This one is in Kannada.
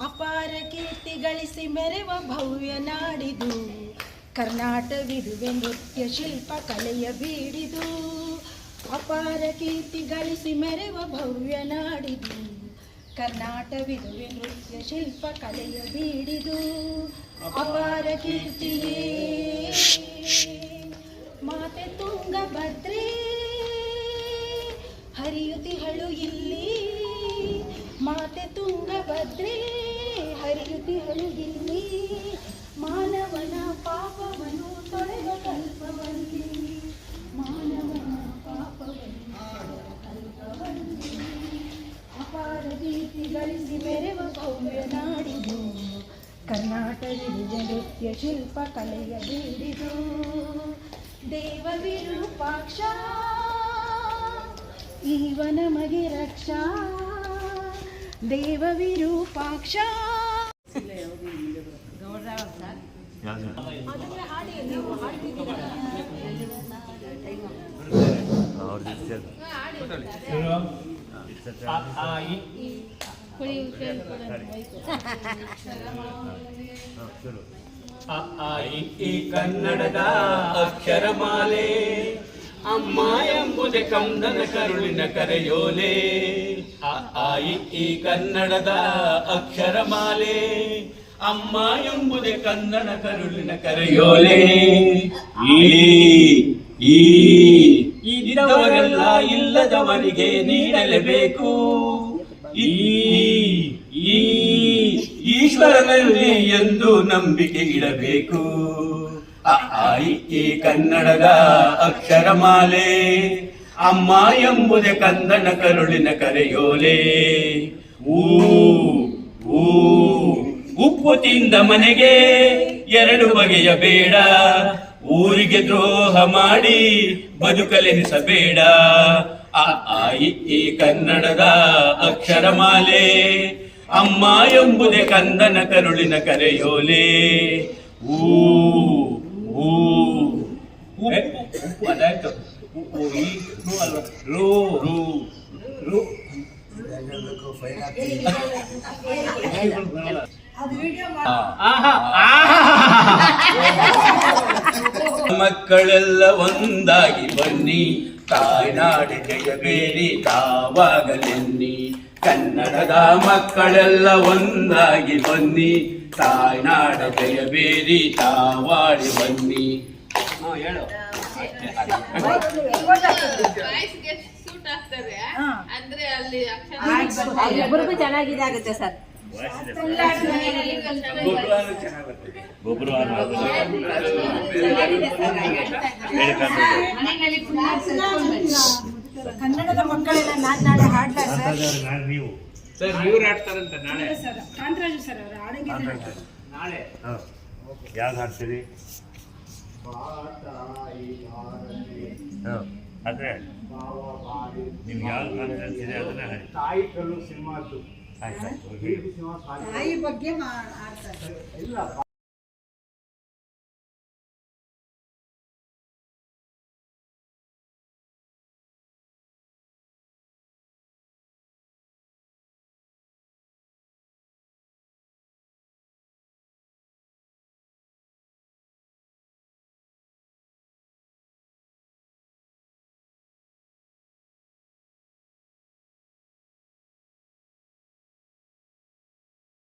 ಅಪಾರ ಕೀರ್ತಿ ಗಳಿಸಿ ಮೆರೆವ ಭವ್ಯ ನಾಡಿದು. ಕರ್ನಾಟವಿದುವೆ ನೃತ್ಯ ಶಿಲ್ಪ ಕಲೆಯ ಬೀಡಿದು. ಅಪಾರ ಕೀರ್ತಿ ಗಳಿಸಿ ಮೆರೆವ ಭವ್ಯ ನಾಡಿದು. ಕರ್ನಾಟವಿದುವೆ ನೃತ್ಯ ಶಿಲ್ಪ ಕಲೆಯ ಬೀಡಿದು. ಅಪಾರ ಕೀರ್ತಿಯೇ ಮಾತೆ ತುಂಗಭದ್ರೆ ಹರಿಯುತಿಹಳು ಇಲ್ಲಿ. ಮಾತೆ ತುಂಗಭದ್ರೆ ಹರಿಯುತಿಹಳು ಇಲ್ಲಿ ಮಾನವನ ಪಾಪವನ್ನು ತೊಳೆದ ಕಲ್ಪವಲ್ಲಿ ಮಾನವನ ಪಾಪವನ್ನು ತೊಳೆದ ಕಲ್ಪವಲ್ಲಿ ಅಪಾರ ಭೀತಿ ಗಳಿಸಿ ಮೆರೆವ ಭವ್ಯ ನಾಡಿದು ಕರ್ನಾಟಕವಿರುವ ನೃತ್ಯ ಶಿಲ್ಪ ಕಲೆಯ ಬೀಡಿದು ದೇವ ವಿರೂಪಾಕ್ಷ ಈವ ನಮಗೆ ರಕ್ಷಾ ದೇವ ಈ ಕನ್ನಡದ ಅಕ್ಷರಮಾಲೆ ಅಮ್ಮ ಎಂಬುದೇ ಕಂದನ ಕರುಳಿನ ಕರೆಯೋಲೆ ಆ, ಈ ಕನ್ನಡದ ಅಕ್ಷರಮಾಲೆ ಅಮ್ಮ ಎಂಬುದೇ ಕನ್ನಡ ಕರುಳಿನ ಕರೆಯೋಲೆ. ಈ ಇದ್ದವರೆಲ್ಲ ಇಲ್ಲದವರಿಗೆ ನೀಡಲೇಬೇಕು. ಈ ಈ ಈಶ್ವರನಲ್ಲಿ ಎಂದು ನಂಬಿಕೆ ಇಡಬೇಕು. ಈ ಕನ್ನಡದ ಅಕ್ಷರಮಾಲೆ ಅಮ್ಮ ಎಂಬುದೇ ಕಂದನ ಕರುಳಿನ ಕರೆಯೋಲೆ. ಊ ಊ ಉಪ್ಪು ತಿಂದ ಮನೆಗೆ ಎರಡು ಬಗೆಯ ಬೇಡ ಊರಿಗೆ ದ್ರೋಹ ಮಾಡಿ ಬದುಕಲೆನಿಸಬೇಡ ಆ, ಆಯಿ ಈ ಕನ್ನಡದ ಅಕ್ಷರಮಾಲೆ ಅಮ್ಮ ಎಂಬುದೇ ಕಂದನ ಕರುಳಿನ ಕರೆಯೋಲೆ ಊ ಊ ಉಪ್ಪು ಅದಾಯ್ತು ರು ಮಕ್ಕಳೆಲ್ಲ ಒಂದಾಗಿ ಬನ್ನಿ. ತಾಯ್ನಾಡಿ ಜಯಬೇರಿ ತಾವಾಗಲೆನ್ನಿ. ಕನ್ನಡದ ಮಕ್ಕಳೆಲ್ಲ ಒಂದಾಗಿ ಬನ್ನಿ. ತಾಯ್ನಾಡ ಜಯಬೇರಿ ತಾವಾಡಿ ಬನ್ನಿ. ಹೇಳು. ಅಂದ್ರೆ ಅಲ್ಲಿ ಚೆನ್ನಾಗಿದೆ ಆಗುತ್ತೆ ಸರ್. ಗೊಬ್ಬರ ಚೆನ್ನಾಗುತ್ತೆ ಕನ್ನಡದ ಮಕ್ಕಳೆಲ್ಲ ನಾಳೆ ಹಾಡ್ತಾರೆ ಸರ್? ನೀವು ಸರ್ ಇವ್ರು ಆಡ್ತಾರಂತ ನಾಳೆ. ಸರ್ ಕಾಂತರಾಜು ಸರ್ ಅವರು ನಾಳೆ. ಯಾವ್ದು ಹಾಡ್ತೀರಿ? ಹಾಂ. ಆದರೆ ನಿಮ್ಗೆ ಯಾವ್ದು ಕಾನ್ಫಿಡೆನ್ಸ್ ಇದೆ ಅದನ್ನೇ ಹಾಡಿ. ತಾಯಿ ಕಲ್ಲು ಸಿನಿಮಾದ್ದು ತಾಯಿ ಬಗ್ಗೆ ಮಾಡ್ತಾರೆ ಇಲ್ಲ